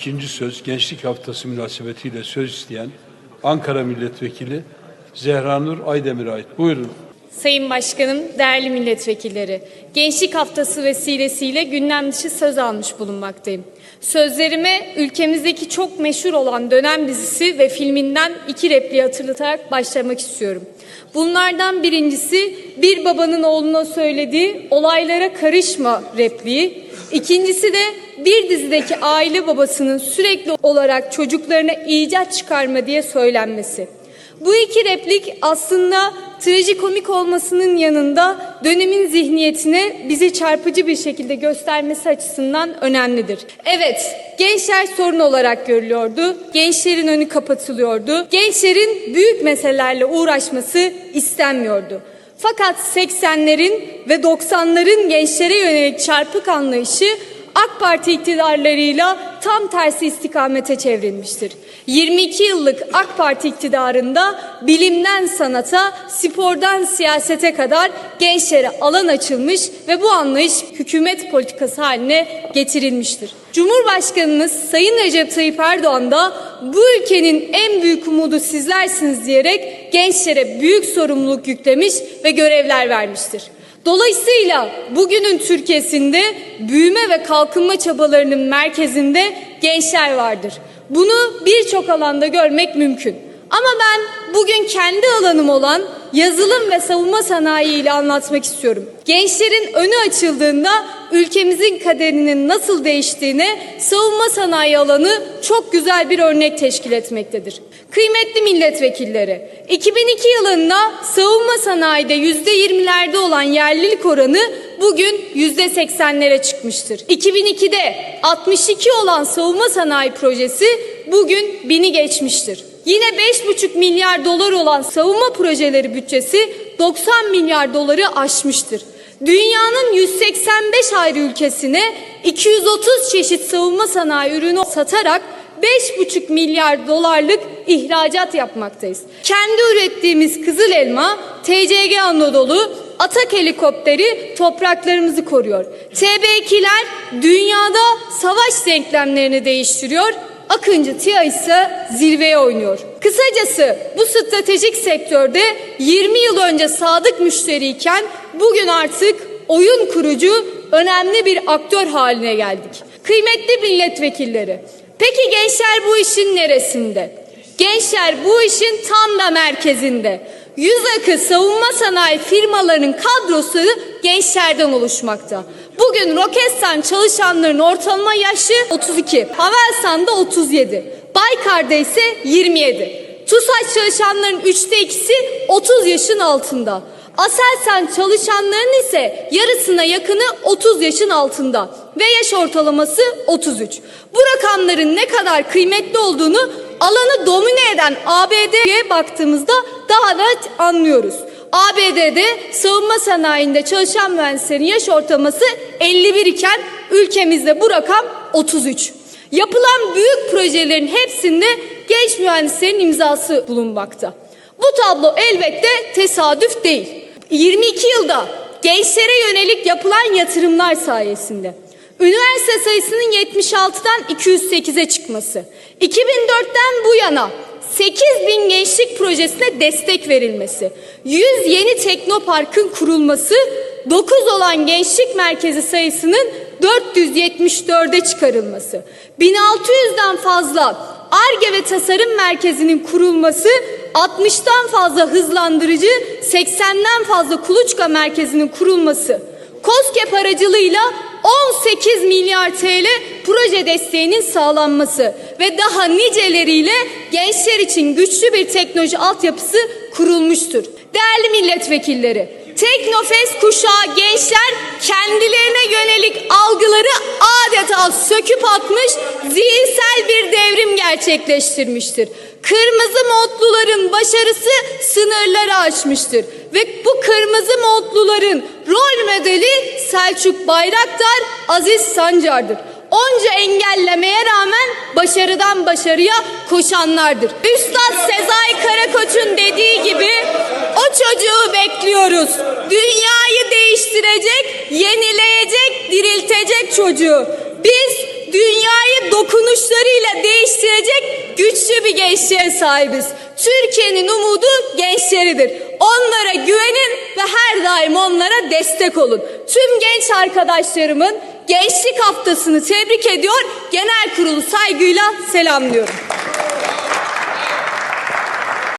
ikinci söz Gençlik Haftası münasebetiyle söz isteyen Ankara Milletvekili Zehra Nur Aydemir'e ait. Buyurun. Sayın Başkanım, değerli milletvekilleri, Gençlik Haftası vesilesiyle gündem dışı söz almış bulunmaktayım. Sözlerime ülkemizdeki çok meşhur olan dönem dizisi ve filminden iki repliği hatırlatarak başlamak istiyorum. Bunlardan birincisi bir babanın oğluna söylediği olaylara karışma repliği. İkincisi de bir dizideki aile babasının sürekli olarak çocuklarına icat çıkarma diye söylenmesi. Bu iki replik aslında trajikomik olmasının yanında dönemin zihniyetine bize çarpıcı bir şekilde göstermesi açısından önemlidir. Evet, gençler sorun olarak görülüyordu. Gençlerin önü kapatılıyordu. Gençlerin büyük meselelerle uğraşması istenmiyordu. Fakat 80'lerin ve 90'ların gençlere yönelik çarpık anlayışı AK Parti iktidarlarıyla tam tersi istikamete çevrilmiştir. 22 yıllık AK Parti iktidarında bilimden sanata, spordan siyasete kadar gençlere alan açılmış ve bu anlayış hükümet politikası haline getirilmiştir. Cumhurbaşkanımız Sayın Recep Tayyip Erdoğan da bu ülkenin en büyük umudu sizlersiniz diyerek gençlere büyük sorumluluk yüklemiş ve görevler vermiştir. Dolayısıyla bugünün Türkiye'sinde büyüme ve kalkınma çabalarının merkezinde gençler vardır. Bunu birçok alanda görmek mümkün. Ama ben bugün kendi alanım olan yazılım ve savunma sanayi ile anlatmak istiyorum. Gençlerin önü açıldığında ülkemizin kaderinin nasıl değiştiğine savunma sanayi alanı çok güzel bir örnek teşkil etmektedir. Kıymetli milletvekilleri, 2002 yılında savunma sanayide %20'lerde olan yerlilik oranı bugün %80'lere çıkmıştır. 2002'de 62 olan savunma sanayi projesi bugün bini geçmiştir. Yine 5,5 milyar dolar olan savunma projeleri bütçesi 90 milyar doları aşmıştır. Dünyanın 185 ayrı ülkesine 230 çeşit savunma sanayi ürünü satarak 5,5 milyar dolarlık ihracat yapmaktayız. Kendi ürettiğimiz kızıl elma, TCG Anadolu, Atak helikopteri topraklarımızı koruyor. TB2'ler dünyada savaş denklemlerini değiştiriyor. Akıncı TİA ise zirveye oynuyor. Kısacası bu stratejik sektörde 20 yıl önce sadık müşteriyken bugün artık oyun kurucu önemli bir aktör haline geldik. Kıymetli milletvekilleri, peki gençler bu işin neresinde? Gençler bu işin tam da merkezinde. Yüz akı savunma sanayi firmalarının kadrosu gençlerden oluşmakta. Bugün Roketsan çalışanların ortalama yaşı 32, Havelsan'da 37, Baykar'da ise 27. TUSAŞ çalışanların üçte ikisi 30 yaşın altında. Aselsan çalışanların ise yarısına yakını 30 yaşın altında ve yaş ortalaması 33. Bu rakamların ne kadar kıymetli olduğunu alanı domine eden ABD'ye baktığımızda daha net anlıyoruz. ABD'de savunma sanayinde çalışan mühendislerin yaş ortalaması 51 iken ülkemizde bu rakam 33. Yapılan büyük projelerin hepsinde genç mühendislerin imzası bulunmakta. Bu tablo elbette tesadüf değil. 22 yılda gençlere yönelik yapılan yatırımlar sayesinde üniversite sayısının 76'dan 208'e çıkması, 2004'ten bu yana 8 bin gençlik projesine destek verilmesi, 100 yeni teknoparkın kurulması, 9 olan gençlik merkezi sayısının 474'e çıkarılması, 1600'den fazla ARGE ve tasarım merkezinin kurulması, 60'tan fazla hızlandırıcı, 80'den fazla kuluçka merkezinin kurulması, COSGAP aracılığıyla 18 milyar TL proje desteğinin sağlanması ve daha niceleriyle gençler için güçlü bir teknoloji altyapısı kurulmuştur. Değerli milletvekilleri, Teknofest kuşağı gençler kendilerine yönelik algıları adeta söküp atmış, zihinsel bir devrim gerçekleştirmiştir. Kırmızı modluların başarısı sınırları aşmıştır ve bu kırmızı modluların rol modeli Selçuk Bayraktar, Aziz Sancar'dır. Onca engellemeye rağmen başarıdan başarıya koşanlardır. Üstad Sezai Karakoç'un dediği gibi o çocuğu bekliyoruz. Dünyayı değiştirecek, yenileyecek, diriltecek çocuğu. Biz dünyayı dokunuşlarıyla gençliğe sahibiz. Türkiye'nin umudu gençleridir. Onlara güvenin ve her daim onlara destek olun. Tüm genç arkadaşlarımın Gençlik Haftası'nı tebrik ediyor, genel kurulu saygıyla selamlıyorum.